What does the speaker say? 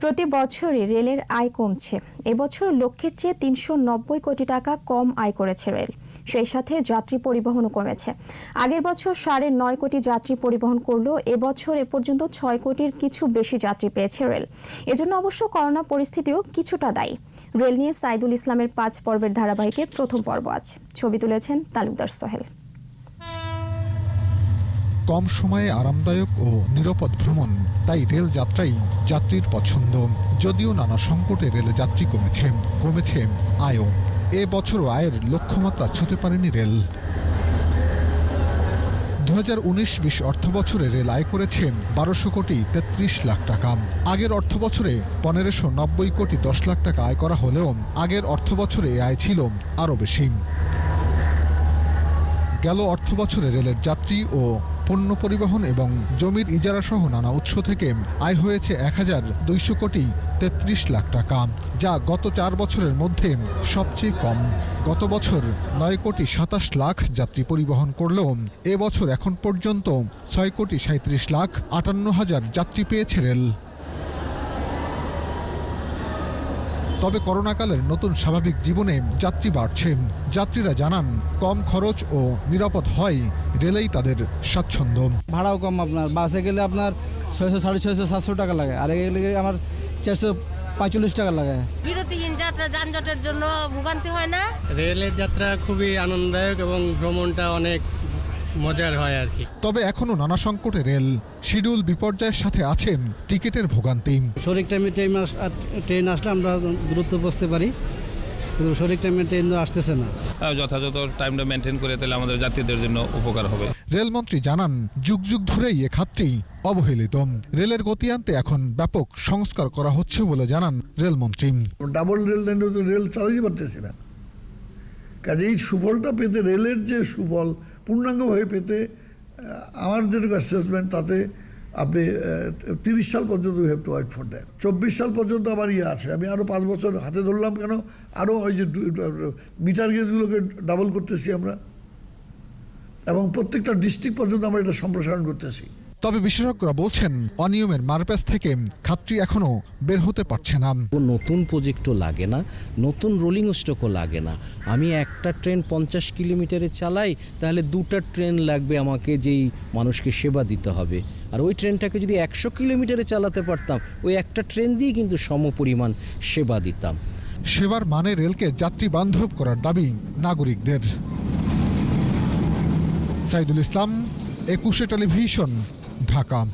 প্রতি বছরই রেলের আয় কমছে। এবছর লক্ষ্যের চেয়ে তিনশো নব্বই কোটি টাকা কম আয় করেছে রেল। সেই সাথে যাত্রী পরিবহনও কমেছে। আগের বছর সাড়ে নয় কোটি যাত্রী পরিবহন করলেও এবছর এ পর্যন্ত ছয় কোটির কিছু বেশি যাত্রী পেয়েছে রেল। এজন্য অবশ্য করোনা পরিস্থিতিও কিছুটা দায়ী। রেল নিয়ে সাইদুল ইসলামের পাঁচ পর্বের ধারাবাহিকে প্রথম পর্ব আজ। ছবি তুলেছেন তালুকদার সোহেল। কম সময়ে আরামদায়ক ও নিরাপদ ভ্রমণ, তাই রেল যাত্রাই যাত্রীর পছন্দ। যদিও নানা সংকটে রেলে যাত্রী কমেছে কমেছে আয়ও। এ বছরও আয়ের লক্ষ্যমাত্রা ছুঁতে পারেনি রেল। দু হাজার উনিশ বিশ অর্থ বছরে রেল আয় করেছে বারোশো কোটি তেত্রিশ লাখ টাকা। আগের অর্থ বছরে পনেরোশো নব্বই কোটি দশ লাখ টাকা আয় করা হলেও আগের অর্থ বছরে আয় ছিল আরও বেশি। গেল অর্থ বছরে রেলের যাত্রী ও পণ্য পরিবহন এবং জমির ইজারা সহ নানা উৎস থেকে আয় হয়েছে এক হাজার দুইশো কোটি তেত্রিশ লাখ টাকা, যা গত চার বছরের মধ্যে সবচেয়ে কম। গত বছর নয় কোটি সাতাশ লাখ যাত্রী পরিবহন করলেও এবছর এখন পর্যন্ত ছয় কোটি সাঁত্রিশ লাখ আটান্ন হাজার যাত্রী পেয়েছে রেল। তবে করোনাকালের নতুন স্বাভাবিক জীবনে যাত্রী বাড়ছে। যাত্রীরা জানান, কম খরচ ও নিরাপদ হয় রেলেই তাদের স্বাচ্ছন্দ্য। ভাড়াও কম আপনার বাসে গেলে আপনার ছয়শো সাড়ে ছয়শো সাতশো টাকা লাগে আর এগুলো গেলে আমার চারশো পঁয়তাল্লিশ টাকা লাগে। বিরতিহীন যাত্রা যানজটের জন্য ভোগান্তি হয় না? রেলের যাত্রা খুবই আনন্দদায়ক এবং ভ্রমণটা অনেক মজার হয় আর কি। তবে এখনও নানা সংকটে রেল শিডিউল বিপর্যয়ের সাথে আছেন টিকিটের ভোগান্তি। সঠিক টাইমে ট্রেন ট্রেন আসলে আমরা দ্রুত বসতে পারি। কিন্তু সঠিক টাইমে ট্রেন তো আসতেছে না। যথাযথ টাইমটা মেনটেন করে তাহলে আমাদের যাত্রীদের জন্য উপকার হবে। রেলমন্ত্রী জানান যুগ যুগ ধরেই এ খাতটি অবহেলিত। রেলের গতি আনতে এখন ব্যাপক সংস্কার করা হচ্ছে বলে জানান রেলমন্ত্রী। ডাবল রেল লাইন তো রেল চালাতে পারতেছি না। কাজে এই সুফলটা পেতে রেলের যে সুফল পূর্ণাঙ্গভাবে পেতে আমার যেটুকু অ্যাসেসমেন্ট তাতে আপনি তিরিশ সাল পর্যন্ত we have to wait for that চব্বিশ সাল পর্যন্ত আমার ইয়ে আছে। আমি আরও পাঁচ বছর হাতে ধরলাম কেন? আরও ওই যে মিটার গেজগুলোকে ডাবল করতেছি আমরা। এবং প্রত্যেকটা ডিস্ট্রিক্ট পর্যন্ত আমরা এটা সম্প্রসারণ করতেছি। তবে বিশেষজ্ঞরা বলছেন অনিয়মের মারপ্যাচ থেকে খাতটি এখনও বের হতে পারছে না। নতুন প্রজেক্টও লাগে না নতুন রোলিং স্টকও লাগে না। আমি একটা ট্রেন পঞ্চাশ কিলোমিটারে চালাই তাহলে দুটা ট্রেন লাগবে আমাকে যেই মানুষকে সেবা দিতে হবে। আর ওই ট্রেনটাকে যদি একশো কিলোমিটারে চালাতে পারতাম ওই একটা ট্রেন দিয়ে কিন্তু সমপরিমাণ সেবা দিতাম। সেবার মানে রেলকে যাত্রী বান্ধব করার দাবি নাগরিকদের। সাইদুল ইসলাম একুশে টেলিভিশন। ঢাকা।